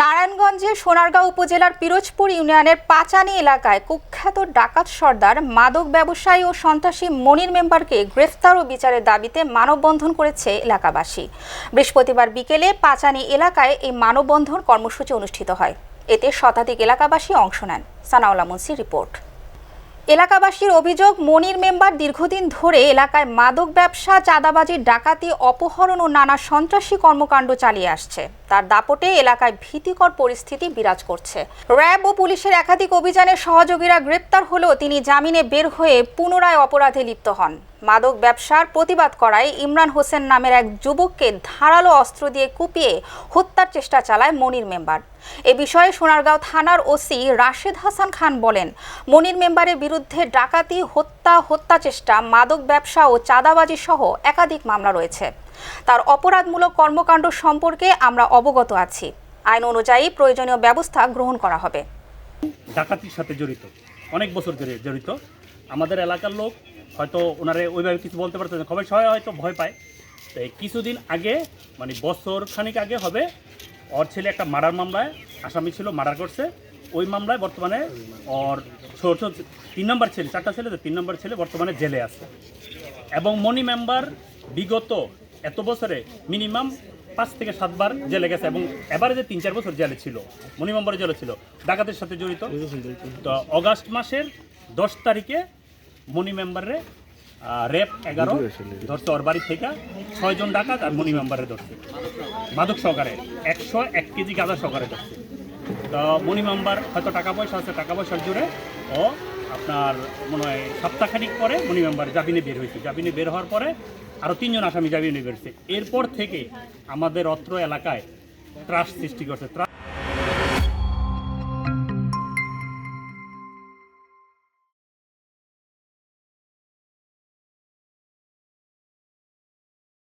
নারায়ণগঞ্জের সোনারগাঁও উপজেলার পিরোজপুর ইউনিয়নের পাচানি এলাকায় কুখ্যাত ডাকাত সর্দার, মাদক ব্যবসায়ী ও সন্ত্রাসী মনির মেম্বারকে গ্রেফতার ও বিচারের দাবিতে মানববন্ধন করেছে এলাকাবাসী। বৃহস্পতিবার বিকেলে পাচানি এলাকায় এই মানববন্ধন কর্মসূচি অনুষ্ঠিত হয়। এতে শতাধিক এলাকাবাসী অংশ নেন। সানাউল্লা মুন্সি রিপোর্ট। এলাকাবাসীর অভিযোগ, মনির মেম্বার দীর্ঘদিন ধরে এলাকায় মাদক ব্যবসা, চাঁদাবাজি, ডাকাতি, অপহরণ ও নানা সন্ত্রাসী কর্মকাণ্ড চালিয়ে আসছে। তার দাপটে এলাকায় ভীতিকর পরিস্থিতি বিরাজ করছে। র্যাব ও পুলিশের একাধিক অভিযানের সহযোগীরা গ্রেপ্তার হলেও তিনি জামিনে বের হয়ে পুনরায় অপরাধে লিপ্ত হন। মাদক ব্যবসার প্রতিবাদ করায় ইমরান হোসেন নামের এক যুবককে ধারালো অস্ত্র দিয়ে কুপিয়ে হত্যার চেষ্টা চালায় মনির মেম্বার। এ বিষয়ে সোনারগাঁও থানার ওসি রাশেদ হাসান খান বলেন, মনির মেম্বারের বিরুদ্ধে ডাকাতি, হত্যা হত্যা চেষ্টা, মাদক ব্যবসা ও চাঁদাবাজি সহ একাধিক মামলা রয়েছে। তার অপরাধমূলক কর্মকাণ্ড সম্পর্কে আমরা অবগত আছি। আইন অনুযায়ী প্রয়োজনীয় ব্যবস্থা গ্রহণ করা হবে। ডাকাতির সাথে জড়িত, অনেক বছর ধরে জড়িত। আমাদের এলাকার লোক হয়তো ওনারে ওইভাবে কিছু বলতে পারতেন না। সবাই সবাই হয়তো ভয় পায়। তো এই কিছুদিন আগে মানে বছর খানিক আগে হবে ওর ছেলে একটা মার্ডার মামলায় আসামি ছিল মার্ডার করছে। ওই মামলায় বর্তমানে ওর ছোট ছোট তিন নম্বর ছেলে চারটা ছেলে তো তিন নম্বর ছেলে বর্তমানে জেলে আছে। এবং মনি মেম্বার বিগত এত বছরে মিনিমাম পাঁচ থেকে সাতবার জেলে গেছে এবং এবারে যে তিন চার বছর জেলে ছিল। মনি মেম্বারের জেলে ছিল। ডাকাতের সাথে জড়িত। তো অগাস্ট মাসের দশ তারিখে মনি মেম্বারে রেপ এগারো ধরছে ওর বাড়ি থেকে। ছয়জন ডাকাত আর মনি মেম্বারে ধরছে। মাদক সহকারে একশো এক কেজি গাঁদা সহকারে ধরছে। তো মনি মেম্বার হয়তো টাকা পয়সা আছে টাকা পয়সার জোরে ও আপনার মনে হয় সপ্তাহখানিক পরে মনি মেম্বার জামিনে বের হয়েছে। জামিনে বের হওয়ার পরে আরও তিনজন আসামি জামিনে বেরোচ্ছে এরপর থেকে আমাদের অত্র এলাকায় ত্রাস সৃষ্টি করছে। ত্রাস